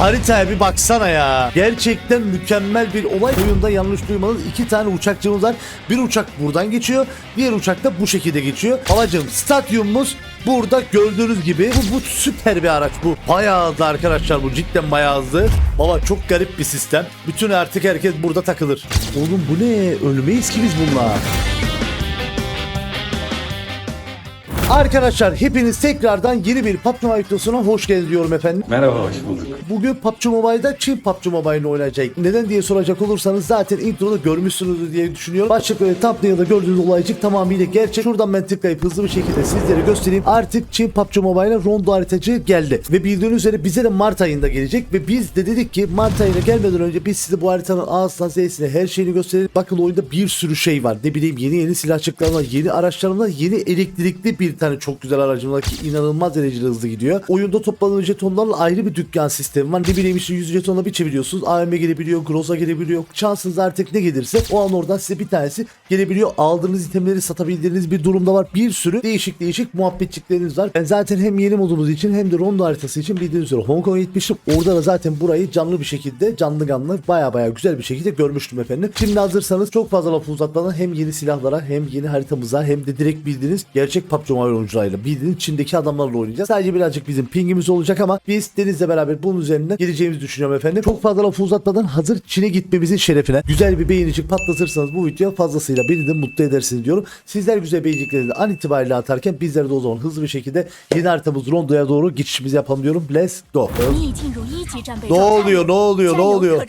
Haritaya bir baksana ya. Gerçekten mükemmel bir olay. Oyunda yanlış duymadınız. iki tane uçakçımız var. Bir uçak buradan geçiyor. Diğer uçak da bu şekilde geçiyor. Babacım stadyumumuz burada gördüğünüz gibi. Bu, bu süper bir araç bu. Bayağı hızlı arkadaşlar bu cidden bayağı hızlı. Baba çok garip bir sistem. Bütün artık herkes burada takılır. Oğlum bu ne? Ölmeyiz ki biz bunlar. Arkadaşlar hepiniz tekrardan yeni bir PUBG Mobile videosuna hoş geldiniz diyorum efendim. Merhaba, hoş bulduk. Bugün PUBG Mobile'da Çin PUBG Mobile'ını oynayacak. Neden diye soracak olursanız zaten introda görmüşsünüzdür diye düşünüyorum. Başlık ve thumbnail'da gördüğünüz olaycık tamamıyla gerçek. Şuradan ben tıklayıp hızlı bir şekilde sizlere göstereyim. Artık Çin PUBG Mobile'a rondo haritacı geldi. Ve bildiğiniz üzere bize de Mart ayında gelecek. Ve biz de dedik ki Mart ayına gelmeden önce biz size bu haritanın A'sından Z'sine her şeyini gösterelim. Bakın oyunda bir sürü şey var. Ne bileyim yeni yeni silahçıklar var. Yeni araçlarımla yeni elektrikli bir tane çok güzel aracım var ki inanılmaz derecede hızlı gidiyor. Oyunda topladığınız jetonlarla ayrı bir dükkan sistemi var. Ne bileyim işte 100 jetonla bir çeviriyorsunuz. AVM gelebiliyor, Groza gelebiliyor. Şansınız artık ne gelirse o an oradan size bir tanesi gelebiliyor. Aldığınız itemleri satabildiğiniz bir durumda var. Bir sürü değişik değişik muhabbetçikleriniz var. Ben zaten hem yeni modumuz için hem de rondo haritası için bildiğiniz üzere Hong Kong'a gitmiştim. Orada da zaten burayı canlı bir şekilde canlı canlı baya baya güzel bir şekilde görmüştüm efendim. Şimdi hazırsanız çok fazla lafı uzatmadan hem yeni silahlara hem yeni haritamıza hem de direkt bildiğiniz gerçek PUBG oyuncularıyla bildiğin Çin'deki adamlarla oynayacağız. Sadece birazcık bizim pingimiz olacak ama biz Deniz'le beraber bunun üzerine geleceğimizi düşünüyorum efendim. Çok fazla lafı uzatmadan hazır Çin'e gitmemizin şerefine güzel bir beğenicik patlatırsanız bu videoya fazlasıyla beni de mutlu edersiniz diyorum. Sizler güzel beğeniciklerinizi an itibariyle atarken bizler de o zaman hızlı bir şekilde yeni haritamız Londra'ya doğru geçişimizi yapalım diyorum. Let's go. Ne oluyor ne oluyor ne oluyor?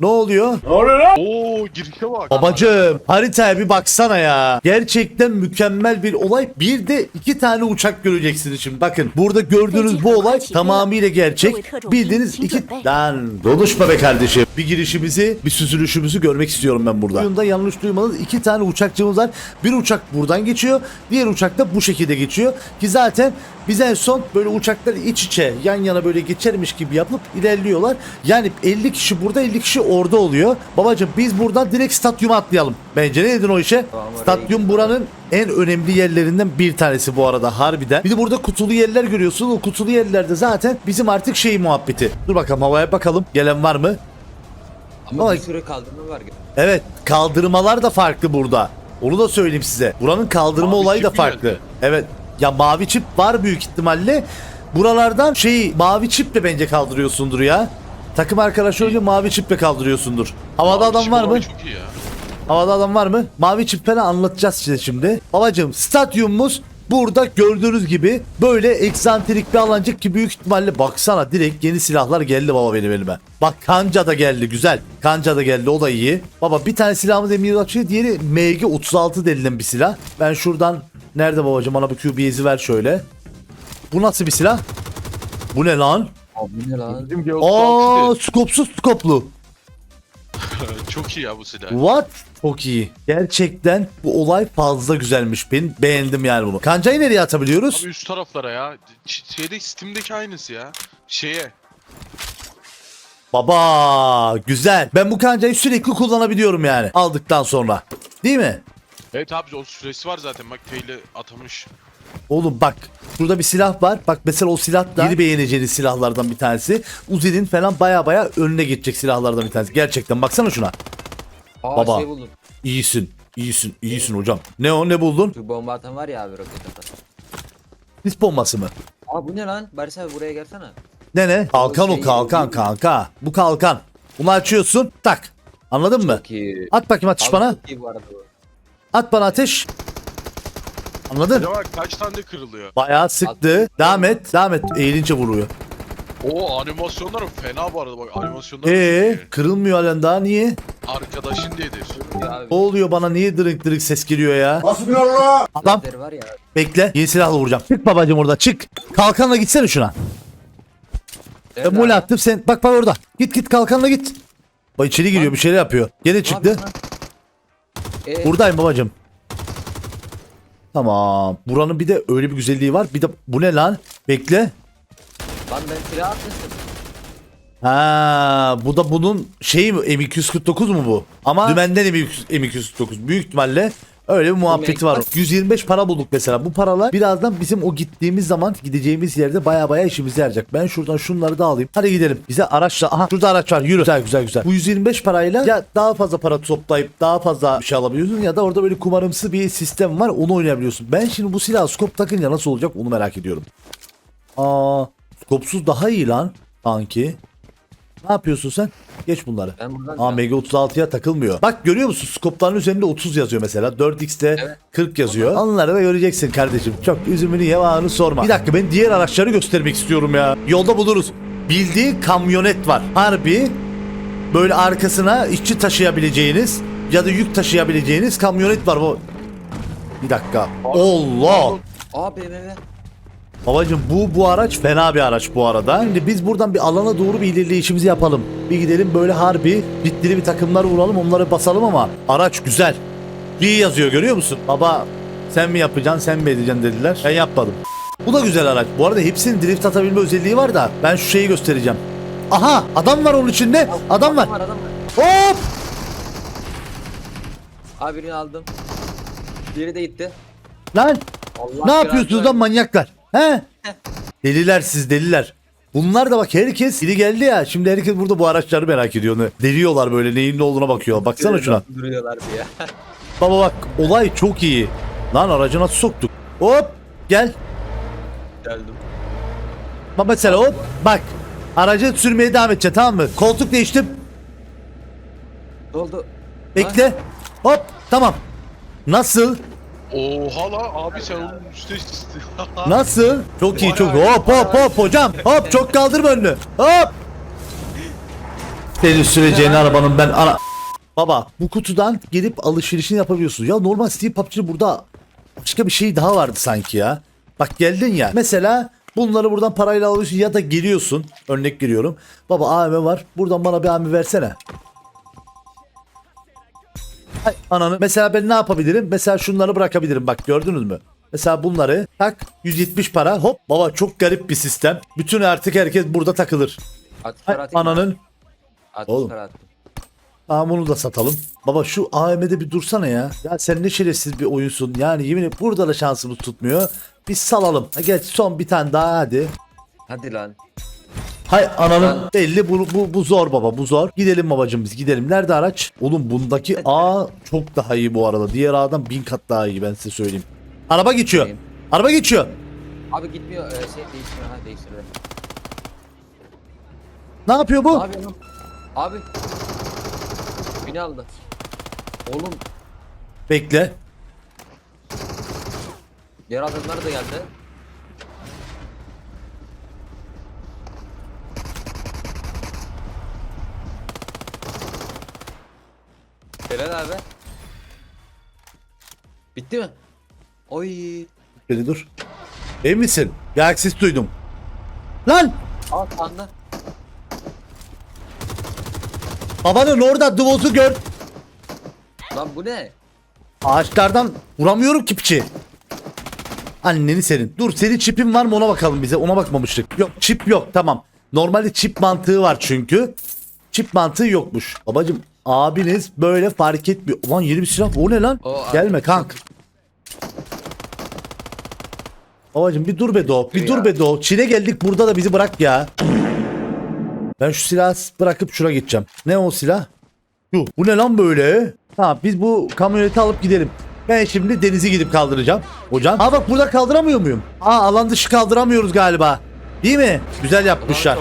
Ne oluyor? Ne oluyor lan? Oo girişe bak. Babacım haritaya bir baksana ya. Gerçekten mükemmel bir olay. Bir de iki tane uçak göreceksiniz şimdi. Bakın burada gördüğünüz bu olay tamamıyla gerçek. Bildiğiniz iki... Lan konuşma be kardeşim. Bir girişimizi bir süzülüşümüzü görmek istiyorum ben burada. Oyunda yanlış duymanız iki tane uçakçımız var. Bir uçak buradan geçiyor. Diğer uçak da bu şekilde geçiyor. Ki zaten biz en son böyle uçaklar iç içe yan yana böyle geçermiş gibi yapıp ilerliyorlar. Yani 50 kişi burada 50 kişi orada oluyor. Babacım biz buradan direkt stadyuma atlayalım. Bence ne dedin o işe? oraya Stadyum buranın en önemli yerlerinden bir tanesi bu arada harbiden. Bir de burada kutulu yerler görüyorsun. O kutulu yerlerde zaten bizim artık şey muhabbeti. Dur bakalım havaya bakalım. Gelen var mı? Ama Ama- bir sürü kaldırma var. Evet kaldırmalar da farklı burada. Onu da söyleyeyim size. Buranın kaldırma Mavi olayı da farklı. geldi? Evet. Ya mavi çip var büyük ihtimalle. Buralardan şeyi mavi çiple bence kaldırıyorsundur ya. Takım arkadaşı önce mavi çiple kaldırıyorsundur. Havada adam var mı? Çok iyi ya. Havada adam var mı? Mavi çip falan anlatacağız size şimdi. Babacım stadyumumuz burada gördüğünüz gibi böyle eksantrik bir alancık ki büyük ihtimalle baksana direkt yeni silahlar geldi baba benim elime. Bak kanca da geldi güzel. Kanca da geldi o da iyi. Baba bir tane silahımız M162 diğeri MG36 denilen bir silah. Ben şuradan nerede babacım bana bir QBS'i ver şöyle. Bu nasıl bir silah? Bu ne lan? Abi ne lan? Bizim Aa G36 skopsuz skoplu. çok iyi ya bu silah. What? Çok iyi. Gerçekten bu olay fazla güzelmiş. Ben beğendim yani bunu. Kancayı nereye atabiliyoruz? Abi üst taraflara ya. Ç- Şeyde Steam'deki aynısı ya. Şeye. Baba güzel. Ben bu kancayı sürekli kullanabiliyorum yani. Aldıktan sonra. Değil mi? Evet abi o süresi var zaten bak Feyle atamış. Oğlum bak. Şurada bir silah var. Bak mesela o silah da yeni beğeneceğiniz silahlardan bir tanesi. Uzi'nin falan baya baya önüne geçecek silahlardan bir tanesi. Gerçekten baksana şuna. Aa Baba. şey buldum. İyisin. İyisin. iyisin hocam. Ne o ne buldun? Şu bomba atan var ya abi roket atan. Sis bombası mı? Aa bu ne lan? Barış abi buraya gelsene. Ne ne? Kalkan o şey- kalkan kanka. Bu kalkan. Bunu açıyorsun tak. Anladın mı? İyi. At bakayım atış bana. çok iyi bu arada bu. At bana ateş. Anladın? Acaba kaç tane kırılıyor? Bayağı sıktı. Devam et. Devam et. Eğilince vuruyor. O animasyonlar fena bu arada bak animasyonlar. Ee, kırılmıyor halen daha niye? Arkadaşın abi. Ne oluyor bana niye dırık dırık ses geliyor ya? Adam Lazeri var ya. bekle. Yeni silahla vuracağım. Çık babacım orada çık. Kalkanla gitsene şuna. Mole abi? attım sen. Bak bak orada. Git git kalkanla git. Bak içeri giriyor bir şeyler yapıyor. Gene Ne çıktı. lan? Ee, Buradayım babacım. Tamam. Buranın bir de öyle bir güzelliği var. Bir de bu ne lan? Bekle. Lan ben silah atmıştım. Ha, bu da bunun şeyi mi? M249 mu bu? Ama dümenden M249. Büyük ihtimalle Öyle bir muhabbeti var. 125 para bulduk mesela. Bu paralar birazdan bizim o gittiğimiz zaman gideceğimiz yerde baya baya işimize yarayacak. Ben şuradan şunları da alayım. Hadi gidelim. Bize araçla. Aha şurada araç var. Yürü. Güzel güzel güzel. Bu 125 parayla ya daha fazla para toplayıp daha fazla bir şey alabiliyorsun ya da orada böyle kumarımsı bir sistem var. Onu oynayabiliyorsun. Ben şimdi bu silahı skop takınca nasıl olacak onu merak ediyorum. Aa, skopsuz daha iyi lan sanki. Ne yapıyorsun sen? Geç bunları. Ben buradan Aa MG36'ya takılmıyor. Bak görüyor musun? Skopların üzerinde 30 yazıyor mesela. 4x'te Evet. 40 yazıyor. Onları da göreceksin kardeşim. Çok üzümünü yevağını sorma. Bir dakika ben diğer araçları göstermek istiyorum ya. Yolda buluruz. Bildiği kamyonet var. Harbi böyle arkasına işçi taşıyabileceğiniz ya da yük taşıyabileceğiniz kamyonet var. Bu bir dakika. Allah! Aa BMW. Babacım bu bu araç fena bir araç bu arada. Şimdi biz buradan bir alana doğru bir ilerleyişimizi yapalım. Bir gidelim böyle harbi ciddi bir takımlar vuralım onları basalım ama araç güzel. İyi yazıyor görüyor musun? Baba sen mi yapacaksın sen mi edeceksin dediler. Ben yapmadım. Bu da güzel araç. Bu arada hepsinin drift atabilme özelliği var da ben şu şeyi göstereceğim. Aha adam var onun içinde. Adam var. Adam var adam var. Hop! Abi birini aldım. Diğeri de gitti. Lan Allah ne yapıyorsunuz lan manyaklar? He? Deliler siz deliler. Bunlar da bak herkes biri geldi ya şimdi herkes burada bu araçları merak ediyor. Ne- Deliyorlar böyle neyin ne olduğuna bakıyor. Baksana şuna. Duruyorlar bir ya. Baba bak olay çok iyi. Lan aracı nasıl soktuk? Hop gel. Geldim. Bak mesela hop bak. Aracı sürmeye devam edeceksin tamam mı? Koltuk değiştim. Doldu. Bekle. Hop tamam. Nasıl? Oha la abi sen onun üstte. Nasıl? Çok iyi çok. Hop hop hop hocam. Hop çok kaldırma önünü. Hop. Senin süreceğin arabanın ben ana... Baba bu kutudan gelip alışverişini yapabiliyorsun. Ya normal Steam PUBG'de burada başka bir şey daha vardı sanki ya. Bak geldin ya. Mesela bunları buradan parayla alıyorsun ya da geliyorsun. Örnek veriyorum. Baba AM var. Buradan bana bir AM versene. Ay ananı. Mesela ben ne yapabilirim? Mesela şunları bırakabilirim. Bak gördünüz mü? Mesela bunları tak 170 para hop baba çok garip bir sistem. Bütün artık herkes burada takılır. Ay, mı? ananın Atış Oğlum. attım. Tamam onu da satalım. Baba şu AM'de bir dursana ya. Ya sen ne şerefsiz bir oyunsun. Yani yemin ederim burada da şansımız tutmuyor. Biz salalım. Ha, geç son bir tane daha hadi. Hadi lan. Hay ananın belli bu, bu, bu zor baba bu zor. Gidelim babacım biz gidelim. Nerede araç? Oğlum bundaki A çok daha iyi bu arada. Diğer A'dan bin kat daha iyi ben size söyleyeyim. Araba geçiyor. Araba geçiyor. Abi gitmiyor. Ee, şey değişmiyor. Ha değiştirdi. Ne yapıyor bu? Abi. Abi. Beni aldı. Oğlum. Bekle. Diğer adamlar da geldi. Helal abi. Bitti mi? Oy. Beni dur. Emin misin? Bir ayak sesi duydum. Lan! Al anla. Babanın orada dıvozu gör. Lan bu ne? Ağaçlardan vuramıyorum ki piçi. Anneni senin. Dur senin çipin var mı ona bakalım bize. Ona bakmamıştık. Yok çip yok tamam. Normalde çip mantığı var çünkü. Çip mantığı yokmuş. Babacım abiniz böyle fark etmiyor. Ulan yeni bir silah. O ne lan? O abi- Gelme kank. Babacım bir dur be Doğ. Bir dur be Doğ. Çin'e geldik burada da bizi bırak ya. Ben şu silahı bırakıp şuna gideceğim. Ne o silah? Yuh, bu ne lan böyle? Tamam biz bu kamyoneti alıp gidelim. Ben şimdi denizi gidip kaldıracağım. Hocam. Aa bak burada kaldıramıyor muyum? Aa alan dışı kaldıramıyoruz galiba. Değil mi? Güzel yapmışlar.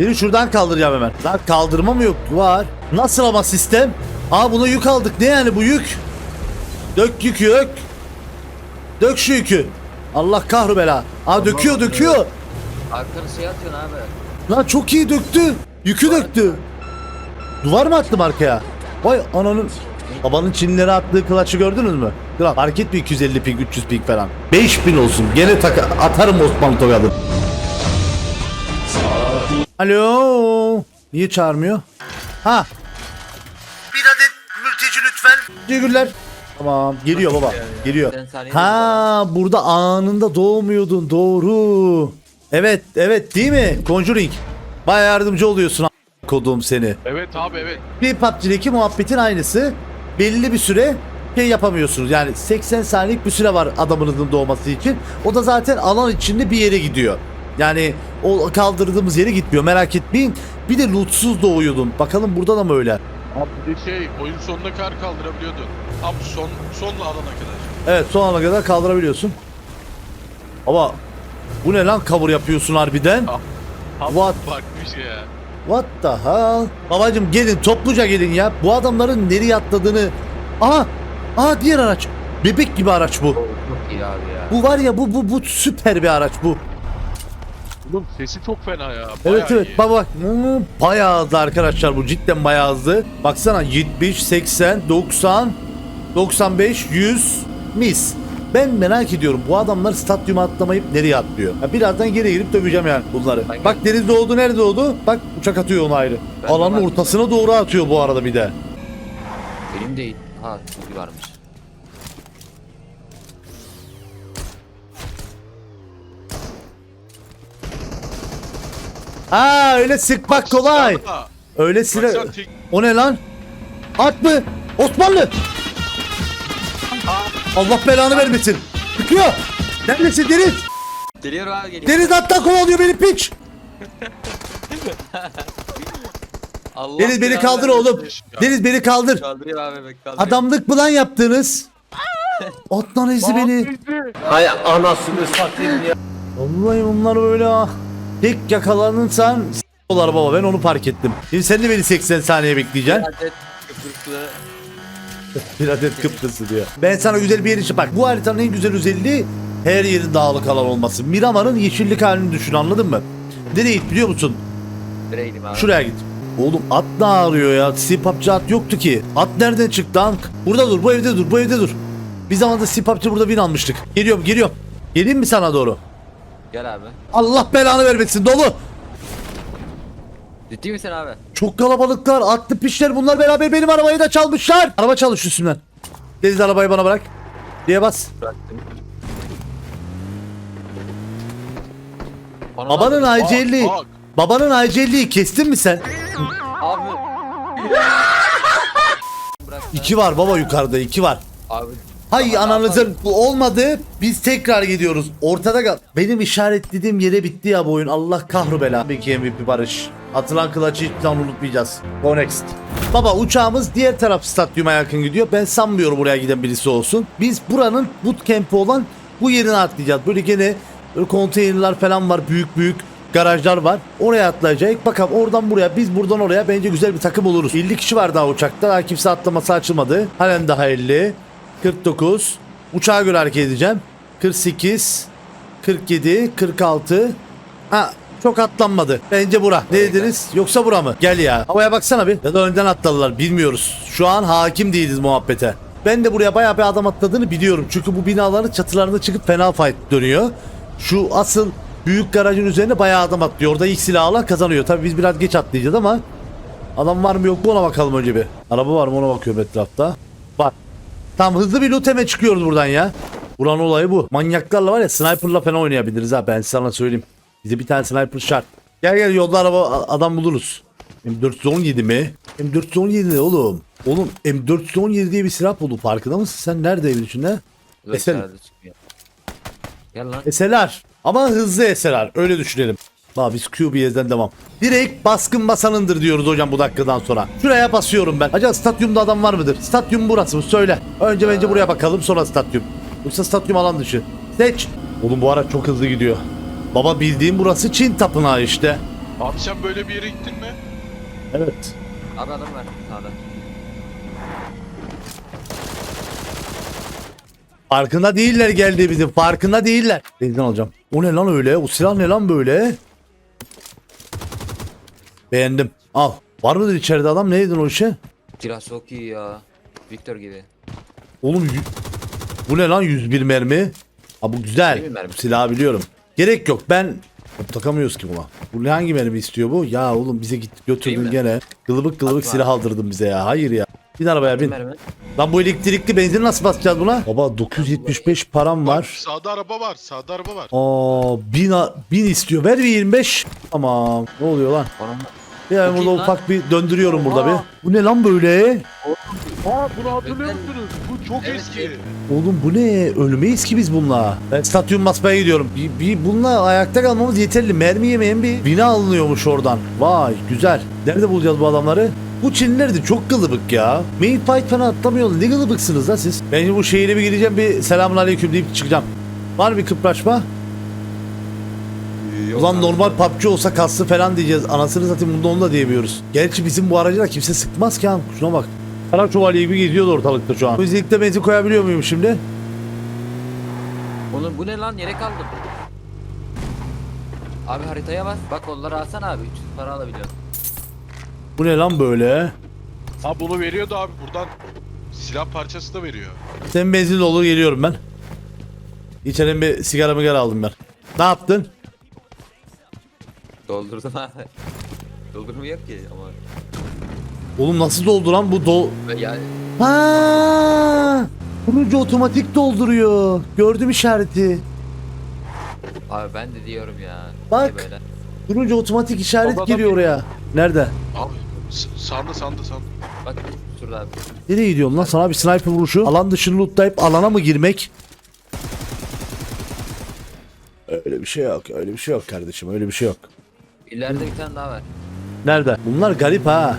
Beni şuradan kaldıracağım hemen. Lan kaldırma mı yok? Var. Nasıl ama sistem? Aa buna yük aldık. Ne yani bu yük? Dök yükü dök. Dök şu yükü. Allah kahru bela. Aa döküyor döküyor. Arkanı şey atıyorsun abi. Lan çok iyi döktü. Yükü döktü. Duvar mı attım arkaya? Vay ananın. Babanın Çinlilere attığı klaçı gördünüz mü? Kral fark etmiyor 250 ping 300 ping falan. 5000 olsun. Gene taka atarım Osman Togadı. Alo. Niye çağırmıyor? Ha. Bir adet mülteci lütfen. Teşekkürler. Tamam geliyor baba. Geliyor. Ha burada anında doğmuyordun doğru. Evet evet değil mi? Conjuring. Baya yardımcı oluyorsun a- kodum seni. evet abi evet. Bir PUBG'deki muhabbetin aynısı. Belli bir süre şey yapamıyorsunuz. Yani 80 saniyelik bir süre var adamınızın doğması için. O da zaten alan içinde bir yere gidiyor. Yani o kaldırdığımız yere gitmiyor. Merak etmeyin. Bir de lootsuz doğuyordun. Bakalım burada da mı öyle? Abi bir de şey oyun sonunda kar kaldırabiliyordu. Abi son sonla alana kadar. Evet son ana kadar kaldırabiliyorsun. Ama bu ne lan cover yapıyorsun harbiden? Abi What? bakmış ya. What the hell? Babacım gelin topluca gelin ya. Bu adamların nereye atladığını... Aha! Aha diğer araç. Bebek gibi araç bu. Çok iyi abi ya. Bu var ya bu bu bu süper bir araç bu. Oğlum sesi çok fena ya. Bayağı Evet evet iyi. bak bak Hmm, bayağı hızlı arkadaşlar bu cidden bayağı hızlı. Baksana 70, 80, 90, 95, 100 mis. Ben merak ediyorum bu adamlar stadyuma atlamayıp nereye atlıyor? Ya birazdan geri girip döveceğim yani bunları. Ben bak deniz doğdu nerede doğdu? Bak uçak atıyor onu ayrı. Ben Alanın ortasına doğru atıyor bu arada bir de. Benim değil. Ha çok iyi varmış. Ha öyle sıkmak kolay. Öyle tek- O ne lan? At mı? Osmanlı! Allah belanı vermesin. Çıkıyor. Neredesin Deniz? Geliyorum abi geliyorum. Deniz attan kovalıyor beni piç. Allah Deniz beni kaldır oğlum. Deniz beni kaldır. Kaldırayım abi bek kaldırayım. Adamlık mı lan yaptığınız? Atlan ezi beni. Hay anasını satayım ya. Vallahi bunlar böyle ah. Tek yakalanırsan s***lar baba ben onu fark ettim. Şimdi sen de beni 80 saniye bekleyeceksin. Adet Kıbrıslı. Bir adet Kıbrıs'ı diyor. Ben sana güzel bir yer için bak bu haritanın en güzel özelliği her yerin dağlık alan olması. Miramar'ın yeşillik halini düşün anladın mı? Nereye git biliyor musun? Nereydim abi? Şuraya git. Oğlum at ne ağrıyor ya? Sipapçı at yoktu ki. At nereden çıktı lan? Burada dur bu evde dur bu evde dur. Bir zamanda sipapçı burada bin almıştık. Geliyorum geliyorum. Geleyim mi sana doğru? Gel abi. Allah belanı vermesin dolu. Ciddi misin abi? Çok kalabalıklar atlı pişler bunlar beraber benim arabayı da çalmışlar. Araba çalış üstümden. Deniz arabayı bana bırak. Diye bas. Bıraktım. Bana Babanın bak. IC50. bak. Babanın IC50'yi kestin mi sen? Abi. Bırak. İki var baba yukarıda iki var. Abi. Hay ananızın bu olmadı. Biz tekrar gidiyoruz. Ortada kal. Benim işaretlediğim yere bitti ya bu oyun. Allah kahru bela. Peki MVP Barış. Atılan kılıcı hiç zaman unutmayacağız. Go next. Baba uçağımız diğer taraf stadyuma yakın gidiyor. Ben sanmıyorum buraya giden birisi olsun. Biz buranın bootcamp'i olan bu yerine atlayacağız. Böyle gene böyle konteynerler falan var. Büyük büyük garajlar var. Oraya atlayacak. Bakalım oradan buraya biz buradan oraya bence güzel bir takım oluruz. 50 kişi var daha uçakta. Daha kimse atlaması açılmadı. Halen daha 50. 49. Uçağa göre hareket edeceğim. 48. 47. 46. Ha çok atlanmadı. Bence bura. Ne dediniz? Yoksa bura mı? Gel ya. Havaya baksana bir. Ya da önden atladılar. Bilmiyoruz. Şu an hakim değiliz muhabbete. Ben de buraya bayağı bir adam atladığını biliyorum. Çünkü bu binaların çatılarına çıkıp fena fight dönüyor. Şu asıl büyük garajın üzerine bayağı adam atlıyor. Orada ilk silahı alan kazanıyor. Tabii biz biraz geç atlayacağız ama adam var mı yok mu ona bakalım önce bir. Araba var mı ona bakıyorum etrafta. Tamam hızlı bir loot hemen çıkıyoruz buradan ya. Buranın olayı bu. Manyaklarla var ya sniperla falan oynayabiliriz ha ben sana söyleyeyim. Bize bir tane sniper şart. Gel gel yolda araba adam buluruz. M417 mi? M417 ne oğlum? Oğlum M417 diye bir silah buldu farkında mısın? Sen nerede evin içinde? Çıkmıyor. Gel lan. SLR. Ama hızlı SLR. Öyle düşünelim. Bak biz QBS'den devam. Direkt baskın basanındır diyoruz hocam bu dakikadan sonra. Şuraya basıyorum ben. Acaba stadyumda adam var mıdır? Stadyum burası mı? Söyle. Önce bence buraya bakalım sonra stadyum. Yoksa stadyum alan dışı. Seç. Oğlum bu araç çok hızlı gidiyor. Baba bildiğim burası Çin tapınağı işte. Abi sen böyle bir yere gittin mi? Evet. Abi adam var sağda. Farkında değiller geldiğimizin. Farkında değiller. Benzin alacağım. O ne lan öyle? O silah ne lan böyle? Beğendim. Al. Var mıdır içeride adam? Ne dedin o işe? Silah çok iyi ya. Victor gibi. Oğlum y- bu ne lan 101 mermi? Ha bu güzel. Değil mi mermi? Bu silahı biliyorum. Gerek yok. Ben Hop, takamıyoruz ki buna. Bu ne hangi mermi istiyor bu? Ya oğlum bize git Değil götürdün mi? gene. Gılıbık gılıbık Atma. silah aldırdın bize ya. Hayır ya. Bin arabaya bin. Mermi. Lan bu elektrikli benzin nasıl basacağız buna? Baba 975 param Bak, var. sağda araba var. Sağda araba var. Aa bin, a- bin istiyor. Ver bir 25. Tamam. Ne oluyor lan? Onun Ya Çok iyi burada lan. ufak bir döndürüyorum burada Oha. bir. Bu ne lan böyle? Aa bunu hatırlıyor musunuz? Bu Çok Evet, eski. Oğlum bu ne? Ölmeyiz ki biz bununla. Ben stadyum basmaya gidiyorum. Bir, bir bununla ayakta kalmamız yeterli. Mermi yemeyen bir bina alınıyormuş oradan. Vay güzel. Nerede bulacağız bu adamları? Bu Çinliler de çok kılıbık ya. Main fight falan atlamıyorlar. Ne kılıbıksınız lan siz? Ben bu şehire bir gideceğim bir selamun aleyküm deyip çıkacağım. Var mı bir kıpraşma? Ulan normal PUBG olsa kaslı falan diyeceğiz. Anasını satayım bunda onu da diyemiyoruz. Gerçi bizim bu aracı da kimse sıkmaz ki ha. Şuna bak. Kara şövalye gibi geziyordu ortalıkta şu an. Özellikle benzin koyabiliyor muyum şimdi? Oğlum bu ne lan yere kaldım. Abi haritaya bas. Bak onları alsana abi. 300 para alabiliyorsun. Bu ne lan böyle? Ha bunu veriyordu abi buradan. Silah parçası da veriyor. Sen benzin dolu geliyorum ben. İçeriden bir sigara migara aldım ben. Ne yaptın? Doldurdum abi. Doldurmuyor ki ama. Oğlum nasıl doldu lan bu dol... Yani Ha! Turuncu otomatik dolduruyor. Gördüm işareti. abi ben de diyorum ya. Bak. Niye böyle? Turuncu otomatik işaret Baba, giriyor oraya. Nerede? Abi s- sandı sandı sandı. Bak şurada abi. Nereye gidiyorsun lan? Sana bir sniper vuruşu. Alan dışını lootlayıp alana mı girmek? Öyle bir şey yok. Öyle bir şey yok kardeşim. Öyle bir şey yok. İleride bir tane daha var. Nerede? Bunlar garip ha.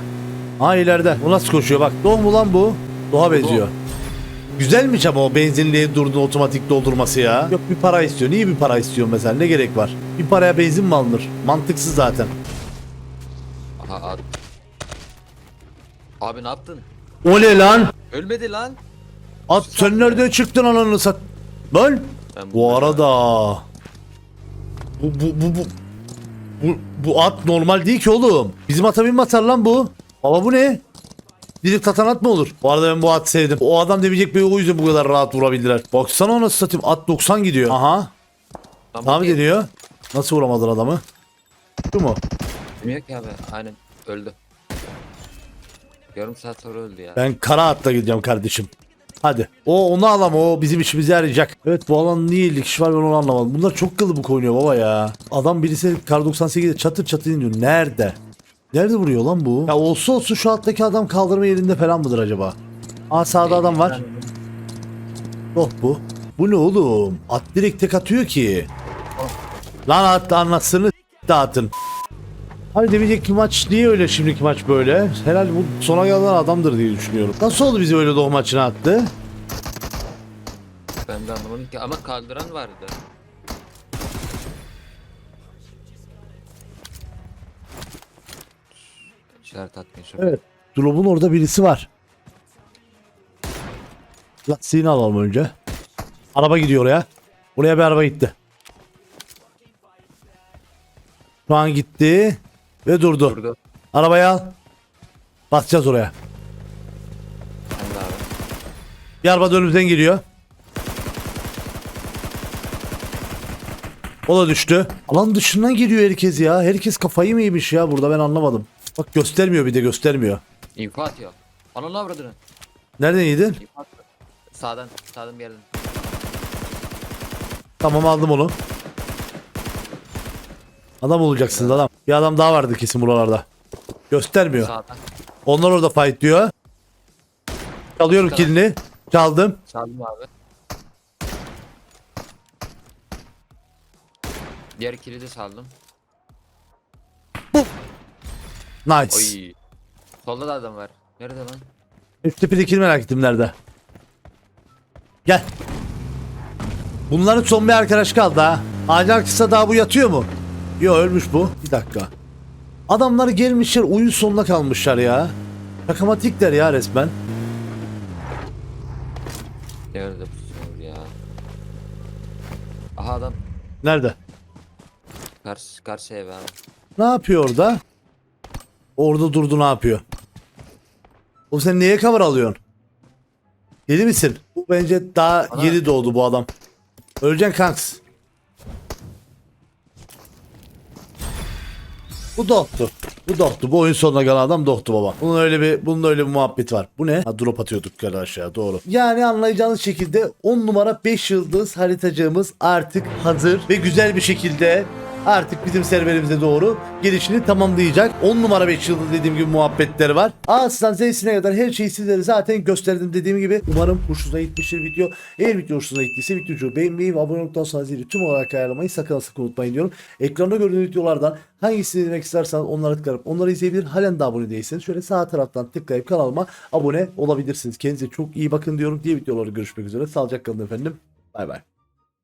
Ha ileride. Bu nasıl koşuyor bak. Doğu mu lan bu? Doğa benziyor. Güzelmiş ama o benzinliğe durduğun otomatik doldurması ya. Yok bir para istiyor. Niye bir para istiyor mesela? Ne gerek var? Bir paraya benzin mi alınır? Mantıksız zaten. Aha at. Abi ne yaptın? O ne lan? Ölmedi lan. At sen nereden çıktın ananı sat? Lan? Ben Bu arada bu bu bu bu bu, bu at normal değil ki oğlum. Bizim ata bin atar lan bu. Baba bu ne? Direkt atan at mı olur? Bu arada ben bu atı sevdim. O adam demeyecek bir o yüzden bu kadar rahat vurabildiler. Baksana ona satayım. At 90 gidiyor. Aha. Tamam değil. deniyor. Nasıl vuramadın adamı? Şu mu? Bilmiyor ki abi. Aynen öldü. Yarım saat sonra öldü ya. Ben kara atla gideceğim kardeşim. Hadi. O onu alam o bizim işimize yarayacak. Evet bu alanın niye 50 kişi var ben onu anlamadım. Bunlar çok kılıbık oynuyor baba ya. Adam birisi kar 98'de çatır çatır iniyor. Nerede? Nerede vuruyor lan bu? Ya olsa olsun şu alttaki adam kaldırma yerinde falan mıdır acaba? Aa sağda adam var. Oh bu. Bu ne oğlum? At direkt tek atıyor ki. Lan at anlatsını dağıtın. Hani demeyecek ki maç niye öyle şimdiki maç böyle? Herhalde bu sona gelen adamdır diye düşünüyorum. Nasıl oldu bizi öyle doğu maçına attı? Ben de anlamadım ki ama kaldıran vardı. İşaret şöyle. Evet. Drop'un orada birisi var. Lastiğini alalım önce. Araba gidiyor oraya. Oraya bir araba gitti. Şu an gitti. Ve durdu. Durdu. Arabayı al. Basacağız oraya. De abi. Bir araba da önümüzden geliyor. O da düştü. Alan dışından geliyor herkes ya. Herkes kafayı mı yemiş ya burada ben anlamadım. Bak göstermiyor bir de göstermiyor. İnfo atıyor. Ananı avradını. Nereden yedin? İnfo attı. Sağdan, sağdan bir yerden. Tamam aldım onu. Adam olacaksınız adam. Bir adam daha vardı kesin buralarda. Göstermiyor. Sağdan. Onlar orada fight diyor. Çalıyorum kilini. Çaldım. Çaldım abi. Diğer kilidi saldım. Nice. Oy. Solda da adam var. Nerede lan? Üst tepedekini merak ettim nerede. Gel. Bunların son bir arkadaş kaldı ha. Ağacın arkasında daha bu yatıyor mu? Yo ölmüş bu. Bir dakika. Adamlar gelmişler oyun sonuna kalmışlar ya. Takamatikler ya resmen. Nerede pusuyor ya? Aha adam. Nerede? Karşı, karşı ev abi. Ne yapıyor orada? Orada durdu ne yapıyor? O sen neye cover alıyorsun? Deli misin? Bu bence daha Ana. yeni doğdu bu adam. Öleceksin kanks. Bu doktu. Bu doktu. Bu oyun sonuna gelen adam doktu baba. Bunun öyle bir bunun öyle bir muhabbeti var. Bu ne? Ha drop atıyorduk yukarı aşağı doğru. Yani anlayacağınız şekilde 10 numara 5 yıldız haritacığımız artık hazır ve güzel bir şekilde artık bizim serverimize doğru gelişini tamamlayacak. 10 numara 5 yıldız dediğim gibi muhabbetleri var. A'sından Z'sine kadar her şeyi sizlere zaten gösterdim dediğim gibi. Umarım hoşunuza gitmiştir video. Eğer video hoşunuza gittiyse videoyu beğenmeyi ve abone olduktan sonra zili tüm olarak ayarlamayı sakın sakın unutmayın diyorum. Ekranda gördüğünüz videolardan hangisini izlemek isterseniz onlara tıklayıp onları izleyebilir. Halen de abone değilseniz şöyle sağ taraftan tıklayıp kanalıma abone olabilirsiniz. Kendinize çok iyi bakın diyorum. Diğer videolarda görüşmek üzere. Sağlıcakla kalın efendim. Bay bay.